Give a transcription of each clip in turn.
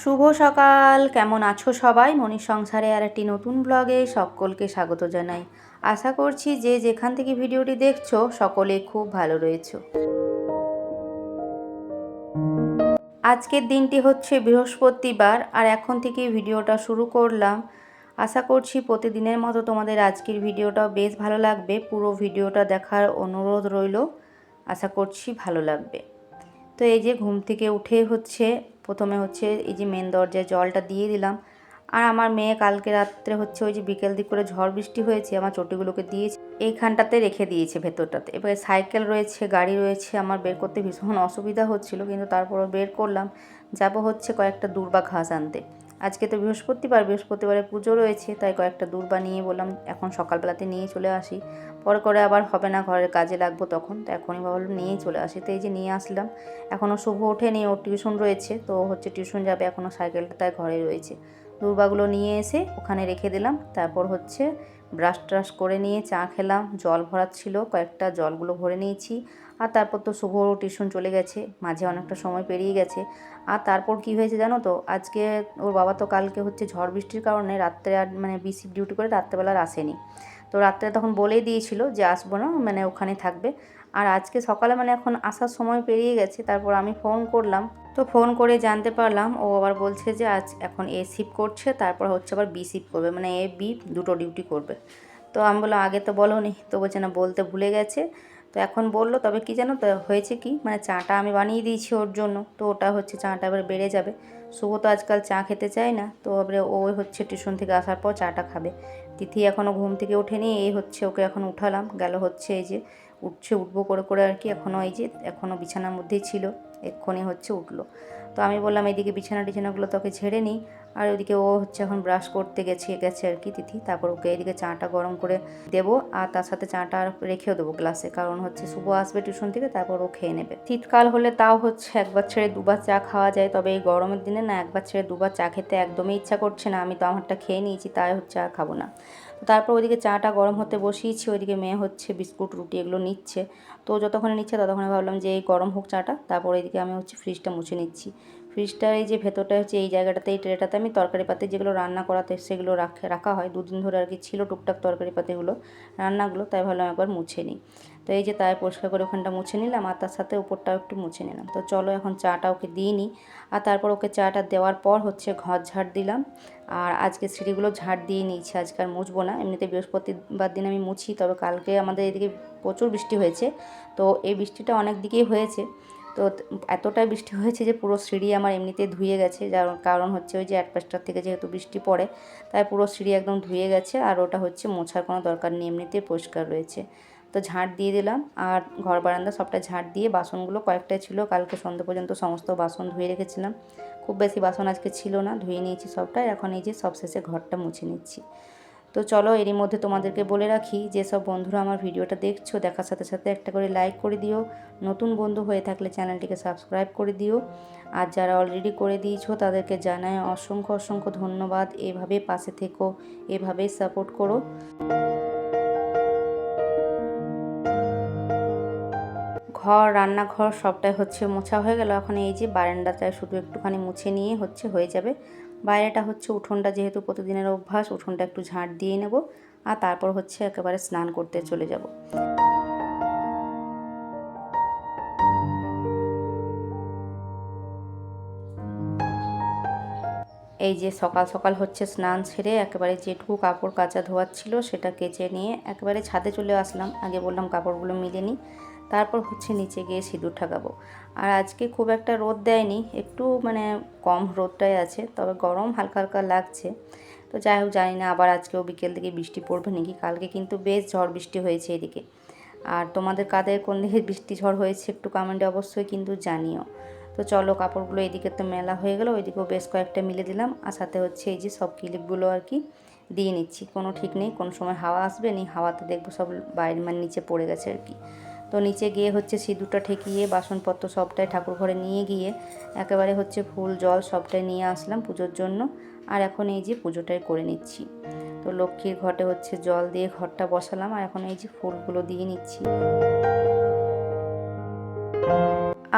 শুভ সকাল। কেমন আছো সবাই? মনির সংসারে আর একটি নতুন ব্লগে সকলকে স্বাগত জানাই। আশা করছি যে যেখান থেকে ভিডিওটি দেখছ, সকলে খুব ভালো রয়েছো। আজকের দিনটি হচ্ছে বৃহস্পতিবার আর এখন থেকে ভিডিওটা শুরু করলাম। আশা করছি প্রতিদিনের মতো তোমাদের আজকের ভিডিওটাও বেশ ভালো লাগবে। পুরো ভিডিওটা দেখার অনুরোধ রইল। আশা করছি ভালো লাগবে। তো এই যে ঘুম থেকে উঠে হচ্ছে প্রথমে হচ্ছে এই যে মেন দরজায় জলটা দিয়ে দিলাম। আর আমার মেয়ে কালকে রাত্রে হচ্ছে ওই যে বিকেল দিক করে ঝড় বৃষ্টি হয়েছে, আমার চটিগুলোকে দিয়েছে, এইখানটাতে রেখে দিয়েছে ভেতরটাতে। এবার সাইকেল রয়েছে, গাড়ি রয়েছে, আমার বের করতে ভীষণ অসুবিধা হচ্ছিল, কিন্তু তারপরও বের করলাম। যাব হচ্ছে কয়েকটা দূর্বা ঘাস আনতে। আজকে তো বৃহস্পতিবার, বৃহস্পতিবারে পুজো রয়েছে, তাই কয়েকটা দূর্বা নিয়ে বললাম, এখন সকালবেলাতে নিয়ে চলে আসি। পরে করে আবার হবে না, ঘরের কাজে লাগবো তখন, তো এখনই ভাবলাম নিয়েই চলে আসি, তো এই যে নিয়ে আসলাম। এখনও শুভ ওঠেনি, ওর টিউশন রয়েছে, তো হচ্ছে টিউশন যাবে, এখনও সাইকেলটা তাই ঘরে রয়েছে। দুর্বাগুলো নিয়ে এসে ওখানে রেখে দিলাম, তারপর হচ্ছে ব্রাশ ট্রাশ করে নিয়ে চা খেলাম। জল ভরার ছিল কয়েকটা জলগুলো ভরে নিয়েছি। আর তারপর তো শুভ টিউশন চলে গেছে, মাঝে অনেকটা সময় পেরিয়ে গেছে। আর তারপর কি হয়েছে জানো তো, আজকে ওর বাবা তো কালকে হচ্ছে ঝড় বৃষ্টির কারণে রাত্রে আর মানে বিসি ডিউটি করে রাত্রেবেলা আর আসেনি। তো রাত্রে তখন বলেই দিয়েছিল যে আসব না মানে ওখানে থাকবে। আর আজকে সকালে মানে এখন আসার সময় পেরিয়ে গেছে, তারপর আমি ফোন করলাম। তো ফোন করে জানতে পারলাম। ও আবার বলছে যে, আজ এখন এ শিফট করছে, তারপর হচ্ছে আবার বি শিফট করবে। মানে এ, বি দুটো ডিউটি করবে। তো আমি বললাম, আগে তো বলো নি তো বলছে, না, বলতে ভুলে গেছে। তো এখন বলল, তবে কি জানো তো, হয়েছে কি? মানে চাটা আমি বানিয়ে দিয়েছি ওর জন্য। তো ওটা হচ্ছে চাটা এবার বেড়ে যাবে। শুভ তো আজকাল চা খেতে চায় না, তো এবারে ও হচ্ছে টিউশন থেকে আসার পর চাটা খাবে। তিথি এখনও ঘুম থেকে ওঠেনি, এই হচ্ছে ওকে এখন উঠালাম, গেল হচ্ছে এই যে উঠছে, উঠবো করে করে আর কি এখনও এই যে এখনও বিছানার মধ্যেই ছিল, এক্ষুনি হচ্ছে উঠল। তো আমি বললাম এদিকে বিছানা টিছানাগুলো তোকে ঝেড়ে নিই। আর ওইদিকে ও হচ্ছে এখন ব্রাশ করতে গেছে গেছে আর কি তিথি। তারপর ওকে এদিকে চাটা গরম করে দেবো আর তার সাথে চাটা রেখেও দেবো গ্লাসে কারণ হচ্ছে শুভ আসবে টিউশন থেকে, তারপর ও খেয়ে নেবে। শীতকাল হলে তাও হচ্ছে একবার ছেড়ে দুবার চা খাওয়া যায়, তবে এই গরমের দিনে না একবার ছেড়ে দুবার চা খেতে একদমই ইচ্ছা করছে না। আমি তো আমারটা খেয়ে নিয়েছি, তাই হচ্ছে আর খাব না। তারপর ওইদিকে চাটা গরম হতে বসিয়েছি, ওইদিকে মেয়ে হচ্ছে বিস্কুট, রুটি এগুলো নিচ্ছে। তো যতক্ষণে নিচ্ছে ততক্ষণে ভাবলাম যে এই গরম হোক চাটা, তারপর এদিকে আমি হচ্ছে ফ্রিজটা মুছে নিচ্ছি। ফ্রিজটার এই যে ভেতরটা হচ্ছে এই জায়গাটাতে, এই ট্রেটাতে আমি তরকারি পাতি যেগুলো রান্না করাতে সেগুলো রাখে, রাখা হয়। দুদিন ধরে আর কি ছিল টুকটাক তরকারি পাতিগুলো, রান্নাগুলো, তাই ভাবলাম একবার মুছে নিই। তো এই যে তাই পরিষ্কার করে ওখানটা মুছে নিলাম, আর তার সাথে উপরটাও একটু মুছে নিলাম। তো চলো এখন চাটা ওকে দিয়ে নিই। আর তারপর ওকে চাটা দেওয়ার পর হচ্ছে ঘর ঝাড় দিলাম। আর আজকে সিঁড়িগুলো ঝাড় দিয়ে নিয়েছি, আজকে আর মুছবো না। এমনিতে বৃহস্পতিবার দিন আমি মুছি, তবে কালকে আমাদের এদিকে প্রচুর বৃষ্টি হয়েছে। তো এই বৃষ্টিটা অনেক দিকেই হয়েছে। তো এতটাই বৃষ্টি হয়েছে যে পুরো সিঁড়ি আমার এমনিতে ধুয়ে গেছে। যার কারণ হচ্ছে ওই যে অ্যাটপাসটার থেকে যেহেতু বৃষ্টি পড়ে, তাই পুরো সিঁড়ি একদম ধুয়ে গেছে আর ওটা হচ্ছে মোছার কোনো দরকার নেই, এমনিতেই পরিষ্কার রয়েছে। তো ঝাঁট দিয়ে দিলাম আর ঘর বারান্দা সবটা ঝাঁট দিয়ে বাসনগুলো কয়েকটা ছিল, কালকে সন্ধ্যে পর্যন্ত সমস্ত বাসন ধুয়ে রেখেছিলাম। খুব বেশি বাসন আজকে ছিল না, ধুয়ে নিয়েছি সবটাই, এখন এই যে সব শেষে ঘরটা মুছে নিচ্ছি। তো চলো এরই মধ্যে তোমাদেরকে বলে রাখি, যেসব বন্ধুরা আমার ভিডিওটা দেখছ, দেখার সাথে সাথে একটা করে লাইক করে দিও। নতুন বন্ধু হয়ে থাকলে চ্যানেলটিকে সাবস্ক্রাইব করে দিও। আর যারা অলরেডি করে দিয়েছ, তাদেরকে জানায় অসংখ্য অসংখ্য ধন্যবাদ। এভাবে পাশে থেকো এভাবেই সাপোর্ট করো। ঘর, রান্নাঘর সবটাই হচ্ছে মোছা হয়ে গেল। এখন এই যে বারান্দাটায় শুধু একটুখানি মুছে নিয়ে হচ্ছে হয়ে যাবে। বাইরেটা হচ্ছে উঠোনটা যেহেতু প্রতিদিনের অভ্যাস, উঠোনটা একটু ঝাঁট দিয়ে নেব আর তারপর হচ্ছে একেবারে স্নান করতে চলে যাব। এই যে সকাল সকাল হচ্ছে স্নান সেরে একেবারে যেটুকু কাপড় কাচা ধোয়ার ছিল সেটা কেচে নিয়ে একেবারে ছাদে চলে আসলাম। আগে বললাম কাপড়গুলো মিলে নিই। তারপর হচ্ছে নিচে গিয়ে সিঁদুর ঠাকাবো। আর আজকে খুব একটা রোদ দেয়নি, একটু মানে কম রোদটাই আছে, তবে গরম হালকা হালকা লাগছে। তো যাই হোক, জানি না আবার আজকেও বিকেল দিকে বৃষ্টি পড়বে নাকি, কালকে কিন্তু বেশ ঝড় বৃষ্টি হয়েছে এদিকে। আর তোমাদের কাদের কোন দিকে বৃষ্টি ঝড় হয়েছে একটু কমেন্টে অবশ্যই কিন্তু জানিও। তো চলো, কাপড়গুলো এদিকে তো মেলা হয়ে গেলো, ওইদিকেও বেশ কয়েকটা মিলে দিলাম, আর সাথে হচ্ছে এই যে সব ক্লিপগুলো আর কি দিয়ে নিচ্ছি। কোনো ঠিক নেই, কোনো সময় হাওয়া আসবে নি, হাওয়াতে দেখব সব বাইরে মানে নিচে পড়ে গেছে আর কি। তো নিচে গিয়ে হচ্ছে সিঁদুরটা ঠেকিয়ে বাসনপত্র সবটাই ঠাকুর ঘরে নিয়ে গিয়ে একেবারে হচ্ছে ফুল, জল সবটাই নিয়ে আসলাম পুজোর জন্য। আর এখন এই যে পুজোটাই করে নিচ্ছি। তো লক্ষ্মীর ঘটে হচ্ছে জল দিয়ে ঘরটা বসালাম আর এখন এই যে ফুলগুলো দিয়ে নিচ্ছি।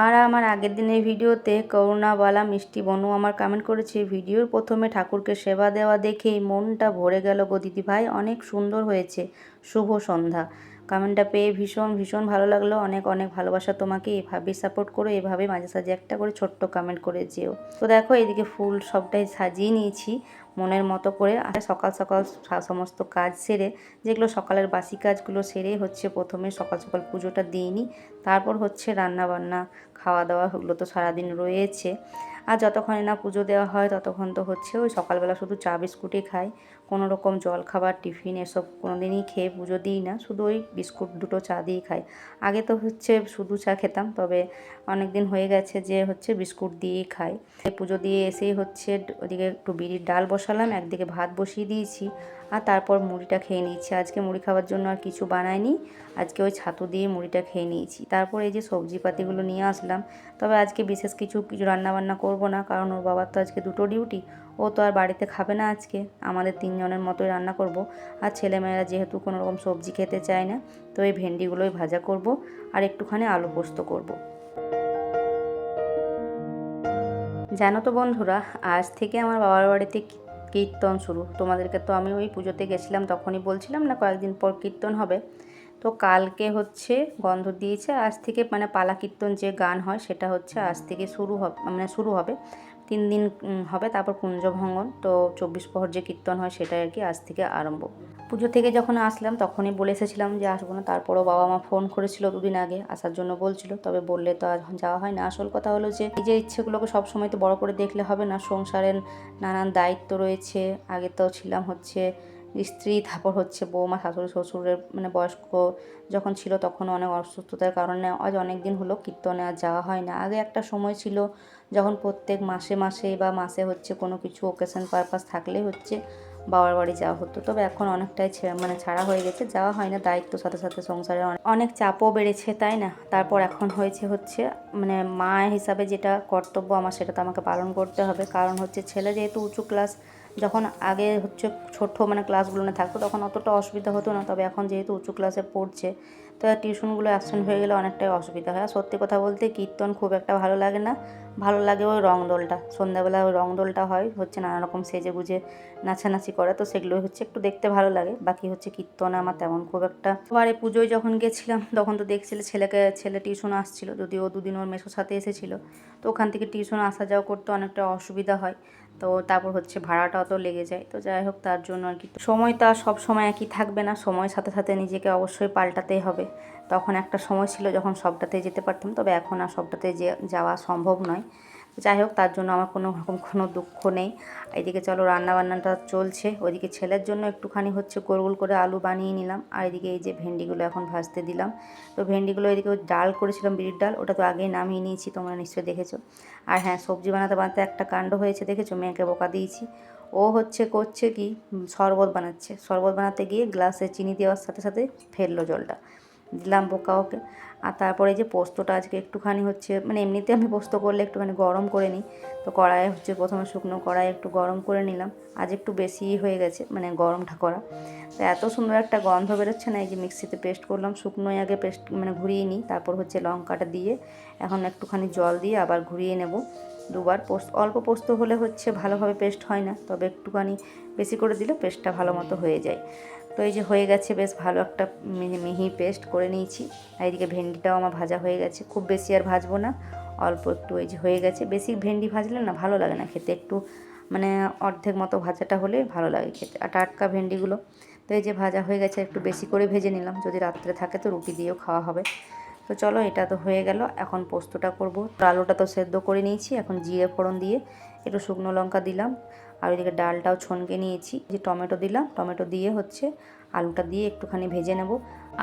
আর আমার আগের দিনের ভিডিওতে করুণাবালা মিষ্টি বনু আমার কমেন্ট করেছে, ভিডিওর প্রথমে ঠাকুরকে সেবা দেওয়া দেখেই মনটা ভরে গেল গো দিদি ভাই অনেক সুন্দর হয়েছে। শুভ সন্ধ্যা। কমেন্টটা পেয়ে ভীষণ ভীষণ ভালো লাগল। অনেক অনেক ভালোবাসা তোমাকে। এভাবেই সাপোর্ট করো এভাবে মাঝে, সাঝে একটা করে ছোট্ট কমেন্ট করে যেও। তো দেখো, এদিকে ফুল সবটাই সাজিয়ে নিয়েছি মনের মতো করে। আর সকাল সকাল সমস্ত কাজ সেরে, যেগুলো সকালের বাসি কাজগুলো সেরে হচ্ছে প্রথমে সকাল সকাল পুজোটা দিইনি তারপর হচ্ছে রান্না বান্না খাওয়া দাওয়া ওগুলো তো সারাদিন রয়েছে। আর যতক্ষণে না পুজো দেওয়া হয়, ততক্ষণ তো হচ্ছে ওই সকালবেলা শুধু চা, বিস্কুটই খাই। কোনো রকম জল খাবার টিফিন এসব কোনো দিনই খেয়ে পুজো দিই না। শুধু ওই বিস্কুট দুটো চা দিয়েই খাই। আগে তো হচ্ছে শুধু চা খেতাম, তবে অনেক দিন হয়ে গেছে যে হচ্ছে বিস্কুট দিয়েই খাই। পুজো দিয়ে এসেই হচ্ছে ওদিকে একটু বিড়ির ডাল বসালাম, একদিকে ভাত বসিয়ে দিয়েছি আর তারপর মুড়িটা খেয়ে নিয়েছি। আজকে মুড়ি খাওয়ার জন্য আর কিছু বানাইনি, আজকে ওই ছাতু দিয়ে মুড়িটা খেয়ে নিয়েছি। তারপর এই যে সবজিপাতিগুলো নিয়ে আসলাম, তবে আজকে বিশেষ কিছু কিছু রান্নাবান্না করব না, কারণ ওর বাবার তো আজকে দুটো ডিউটি ও তো আর বাড়িতে খাবে না আজকে। আমাদের তিনজনের মতোই রান্না করব। আর ছেলেমেয়েরা যেহেতু কোনো রকম সবজি খেতে চায় না, তো এই ভেন্ডিগুলোই ভাজা করব আর একটুখানি আলু পোস্ত করব। জানো তো বন্ধুরা, আজ থেকে আমার বাবার বাড়িতে কীর্তন শুরু। তোমাদেরকে তো আমি ওই পুজোতে গেছিলাম, তখনই বলছিলাম না কয়েকদিন পর কীর্তন হবে। তো কালকে হচ্ছে গন্ধ দিয়েছে, আজ থেকে মানে পালা কীর্তন যে গান হয়, সেটা হচ্ছে আজ থেকে শুরু হবে মানে শুরু হবে। তিন দিন হবে, তারপর কুঞ্জভঙ্গন তো চব্বিশ প্রহর যে কীর্তন হয়, সেটাই আর কি আজ থেকে আরম্ভ। পুজো থেকে যখন আসলাম, তখনই বলে এসেছিলাম যে আসব না। তারপরও বাবা মা ফোন করেছিল দুদিন আগে, আসার জন্য বলছিল। তবে বললে তো আর যাওয়া হয় না। আসল কথা হলো যে নিজের ইচ্ছেগুলোকে সবসময় তো বড় করে দেখলে হবে না। সংসারের নানান দায়িত্ব রয়েছে। আগে তো ছিলাম হচ্ছে স্ত্রী, তারপর হচ্ছে বৌমা, শাশুড়ি, শ্বশুরের মানে বয়স্ক যখন ছিল, তখন অনেক অসুস্থতার কারণে আজ অনেক দিন হলো কীর্তনে আর যাওয়া হয় না। আগে একটা সময় ছিল যখন প্রত্যেক মাসে মাসে বা মাসে হচ্ছে কোনো কিছু ওকেশন পারপাস থাকলে হচ্ছে বাবার বাড়ি যাওয়া হতো। তবে এখন অনেকটাই মানে ছাড়া হয়ে গেছে, যাওয়া হয় না, দায়িত্ব সাথে সাথে সংসারে অনেক চাপও বেড়েছে, তাই না? তারপর এখন হয়েছে হচ্ছে মানে মা হিসাবে যেটা কর্তব্য আমার সেটা তো আমাকে পালন করতে হবে। কারণ হচ্ছে ছেলে যেহেতু উঁচু ক্লাস যখন আগে হচ্ছে ছোট মানে ক্লাসগুলো না থাকতো, তখন অতটা অসুবিধা হতো না। তবে এখন যেহেতু উঁচু ক্লাসে পড়ছে, তো টিউশনগুলো অ্যাবসেন্ট হয়ে গেলে অনেকটাই অসুবিধা হয়। আর সত্যি কথা বলতে কীর্তন খুব একটা ভালো লাগে না। ভালো লাগে ওই রং দোলটা। সন্ধ্যাবেলা ওই রং দোলটা হয়, হচ্ছে নানা রকম সেজে গুজে নাচানাচি করে, তো সেগুলোই হচ্ছে একটু দেখতে ভালো লাগে। বাকি হচ্ছে কীর্তন আমার তেমন খুব একটা এবারে পুজোয় যখন গেছিলাম, তখন তো দেখছিলে ছেলেকে, ছেলে টিউশন আসছিল, যদিও দুদিন ওর মেসোর সাথে এসেছিল। তো ওখান থেকে টিউশন আসা যাওয়া করতে অনেকটা অসুবিধা হয়। তো তারপর হচ্ছে ভাড়াটা অত লেগে যায়। তো যাই হোক, তার জন্য আর কি। সময় তো সব সময় একই থাকবে না, সময়ের সাথে সাথে নিজেকে অবশ্যই পাল্টাতেই হবে। তখন একটা সময় ছিল যখন সবটাতে যেতে পারতাম, তবে এখন আর সবটাতে যাওয়া সম্ভব নয়। যাই হোক, তার জন্য আমার কোনো রকম কোনো দুঃখ নেই। এদিকে চলো রান্না বান্নাটা চলছে। ওইদিকে ছেলের জন্য একটুখানি হচ্ছে গোল গোল করে আলু বানিয়ে নিলাম। আর এদিকে এই যে ভেন্ডিগুলো এখন ভাজতে দিলাম। তো ভেন্ডিগুলো এদিকে ডাল করেছিলাম, বিড়ির ডাল। ওটা তো আগেই নামিয়ে নিয়েছি, তোমরা নিশ্চয়ই দেখেছ। আর হ্যাঁ সবজি বানাতে বানাতে একটা কাণ্ড হয়েছে, দেখেছ? মেয়েকে বোকা দিয়েছি। ও হচ্ছে করছে কি? শরবত বানাচ্ছে। শরবত বানাতে গিয়ে গ্লাসে চিনি দেওয়ার সাথে সাথে ফেলল জলটা। দিলাম বোকা ওকে। আর তারপরে যে পোস্তটা আজকে একটুখানি হচ্ছে মানে এমনিতে আমি পোস্ত করলে একটুখানি গরম করে নিই। তো কড়াইয়ে হচ্ছে প্রথমে শুকনো কড়াই একটু গরম করে নিলাম। আজ একটু বেশি হয়ে গেছে মানে গরমটা করা। তো এত সুন্দর একটা গন্ধ বেরোচ্ছে না, এই যে মিক্সিতে পেস্ট করলাম। শুকনোই আগে পেস্ট মানে ঘুরিয়ে নিই, তারপর হচ্ছে লঙ্কাটা দিয়ে এখন একটুখানি জল দিয়ে আবার ঘুরিয়ে নেব দুবার। পোস্ত, অল্প পোস্ত হলে হচ্ছে ভালোভাবে পেস্ট হয় না, তবে একটুখানি বেশি করে দিলে পেস্টটা ভালো মতো হয়ে যায়। তো এই যে হয়ে গেছে, বেশ ভালো একটা মিহি পেস্ট করে নিয়েছি। আর এদিকে ভেন্ডিটাও আমার ভাজা হয়ে গেছে। খুব বেশি আর ভাজবো না, অল্প একটু এই যে হয়ে গেছে। বেশি ভেন্ডি ভাজলে না ভালো লাগে না খেতে, একটু মানে অর্ধেক মতো ভাজাটা হলে ভালো লাগে খেতে। আর টাটকা ভেন্ডিগুলো, তো এই যে ভাজা হয়ে গেছে, একটু বেশি করে ভেজে নিলাম। যদি রাত্রে থাকে তো রুটি দিয়েও খাওয়া হবে। তো চলো, এটা তো হয়ে গেল। এখন পোস্তটা করব। আলুটা তো সেদ্ধ করে নিয়েছি। এখন জিরে ফোড়ন দিয়ে একটু শুকনো লঙ্কা দিলাম। আর ওইদিকে ডালটাও ছনকে নিয়েছি। যে টমেটো দিলাম, টমেটো দিয়ে হচ্ছে আলুটা দিয়ে একটুখানি ভেজে নেব।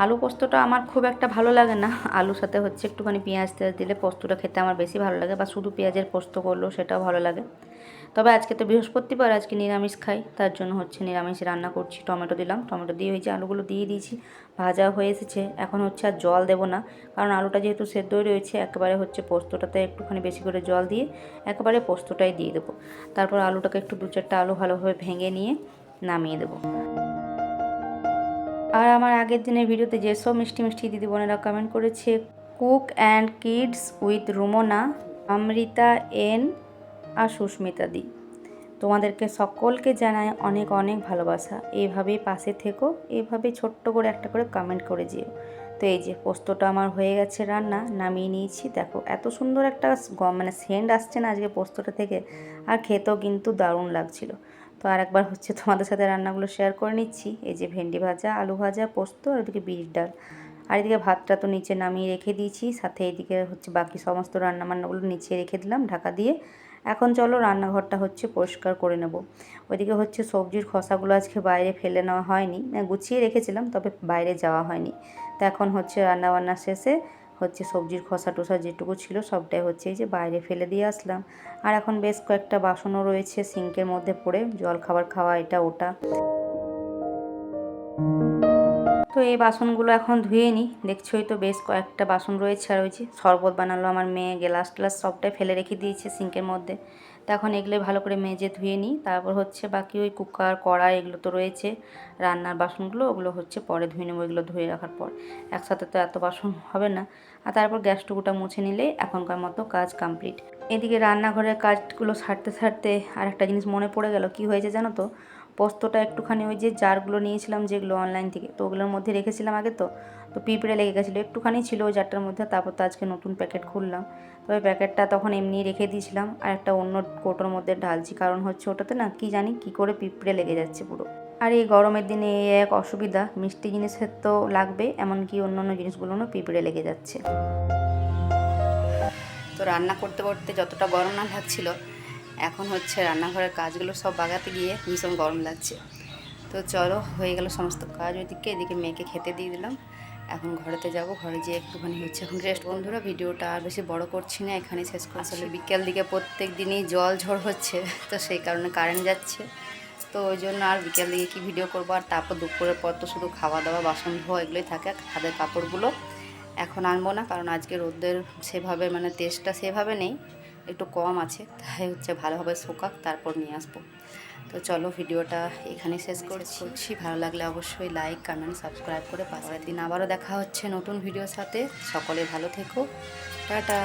আলু পোস্তটা আমার খুব একটা ভালো লাগে না। আলুর সাথে হচ্ছে একটুখানি পেঁয়াজ তেল দিলে পোস্তটা খেতে আমার বেশি ভালো লাগে বা শুধু পেঁয়াজের পোস্ত করলেও সেটাও ভালো লাগে। তবে আজকে তো বৃহস্পতিবার, আজকে নিরামিষ খাই, তার জন্য হচ্ছে নিরামিষ রান্না করছি। টমেটো দিলাম, টমেটো দিয়ে হয়েছে আলুগুলো দিয়ে দিয়েছি, ভাজা হয়ে এসেছে। এখন হচ্ছে আর জল দেবো না, কারণ আলুটা যেহেতু সেদ্ধই রয়েছে, একেবারে হচ্ছে পোস্তটাতে একটুখানি বেশি করে জল দিয়ে একেবারে পোস্তটাই দিয়ে দেবো। তারপর আলুটাকে একটু দু চারটা আলু ভালোভাবে ভেঙে নিয়ে নামিয়ে দেবো। আর আমার আগের দিনের ভিডিওতে যেসব মিষ্টি মিষ্টি দিদি বোনেরা কমেন্ট করেছে cook and kids with Rumna Amrita N R Sushmita di. তোমাদেরকে সকলকে জানায় অনেক অনেক ভালোবাসা। এইভাবেই পাশে থেকো এইভাবেই ছোট্ট করে একটা করে কমেন্ট করে যেও। তো এই যে পোস্তটা আমার হয়ে গেছে রান্না, নামিয়ে নিয়েছি। দেখো, এত সুন্দর একটা গ- মানে সেন্ট আসছে না আজকে পোস্তটা থেকে, আর খেতেও কিন্তু দারুণ লাগছিল। তো আর একবার হচ্ছে তোমাদের সাথে রান্নাগুলো শেয়ার করে নিচ্ছি। এই যে ভেন্ডি ভাজা, আলু ভাজা, পোস্ত আর এদিকে বিট ডাল। আর এদিকে ভাতটা তো নিচে নামিয়ে রেখে দিয়েছি। সাথে এদিকে হচ্ছে বাকি সমস্ত রান্না বান্নাগুলো নিচে রেখে দিলাম ঢাকা দিয়ে। এখন চলো রান্নাঘরটা হচ্ছে পরিষ্কার করে নেব। ওইদিকে হচ্ছে সবজির খোসাগুলো আজকে বাইরে ফেলে নেওয়া হয়নি। না, গুছিয়ে রেখেছিলাম তবে বাইরে যাওয়া হয়নি। তো এখন হচ্ছে রান্নাবান্না শেষে হচ্ছে সবজির খোসা টোসা যেটুকু ছিল সবটাই হচ্ছে এই যে বাইরে ফেলে দিয়ে আসলাম। আর এখন বেশ কয়েকটা বাসনও রয়েছে সিঙ্কের মধ্যে পড়ে জল খাবার খাওয়া এটা ওটা। তো এই বাসনগুলো এখন ধুয়ে নিই। দেখছোই তো বেশ কয়েকটা বাসন রয়েছে আর ওই যে শরবত বানালো আমার মেয়ে, গ্লাস ট্লাস সবটাই ফেলে রেখে দিয়েছে সিঙ্কের মধ্যে। তো এখন এগুলো ভালো করে মেজে ধুয়ে নিই। তারপর হচ্ছে বাকি ওই কুকার, কড়াই এগুলো তো রয়েছে। রান্নার বাসনগুলো ওগুলো হচ্ছে পরে ধুয়ে নেব এগুলো ধুয়ে রাখার পর। একসাথে তো এত বাসন হবে না। আর তারপর গ্যাসটুকুটা মুছে নিলেই এখনকার মতো কাজ কমপ্লিট। এদিকে রান্নাঘরের কাজগুলো সারতে সারতে আর একটা জিনিস মনে পড়ে গেল। কি হয়েছে জানো তো? পোস্তটা একটুখানি ওই যে জারগুলো নিয়েছিলাম যেগুলো অনলাইন থেকে, তো ওগুলোর মধ্যে রেখেছিলাম আগে তো তো পিঁপড়ে লেগে গেছিল, একটুখানি ছিল ওই জারটার মধ্যে, তারপর তো আজকে নতুন প্যাকেট খুললাম। তবে প্যাকেটটা তখন এমনি রেখে দিয়েছিলাম, আর একটা অন্য কোটোর মধ্যে ঢালছি, কারণ হচ্ছে ওটাতে না কি জানি কি করে পিঁপড়ে লেগে যাচ্ছে পুরো। আর এই গরমের দিনে এক অসুবিধা, মিষ্টি জিনিসের তো লাগবে, এমনকি অন্য অন্য জিনিসগুলোও পিঁপড়ে লেগে যাচ্ছে। তো রান্না করতে করতে যতটা গরম না লাগছিল এখন হচ্ছে রান্নাঘরের কাজগুলো সব বাগাতে গিয়ে ভীষণ গরম লাগছে। তো চলো হয়ে গেল সমস্ত কাজ ওইদিকে এদিকে মেয়েকে খেতে দিয়ে দিলাম। এখন ঘরেতে যাব ঘরে যেয়ে একটুখানি হচ্ছে এখন রেস্ট বন্ধুরা ভিডিওটা আর বেশি বড় করছি না এখানে শেষ করে আসলে বিকেল দিকে প্রত্যেক দিনই জল ঝড় হচ্ছে তো সেই কারণে কারেন্ট যাচ্ছে। তো ওই জন্য আর বিকেল দিকে কি ভিডিও করব আর তারপর দুপুরের পর তো শুধু খাওয়া দাওয়া বাসন ধোয়া এগুলোই থাকে হাতের কাপড়গুলো এখন আনব না কারণ আজকে রোদের সেভাবে মানে তেজটা সেভাবে নেই। একটু কম আছে তাই হচ্ছে ভালোভাবে শোকাক তারপর নিয়ে আসব। তো চলো ভিডিওটা এখানে শেষ করছি। ভালো লাগলে অবশ্যই লাইক কমেন্ট সাবস্ক্রাইব করে পরের দিন আবারও দেখা হচ্ছে নতুন ভিডিওর সাথে। সকলে ভালো থেকো। টাটা।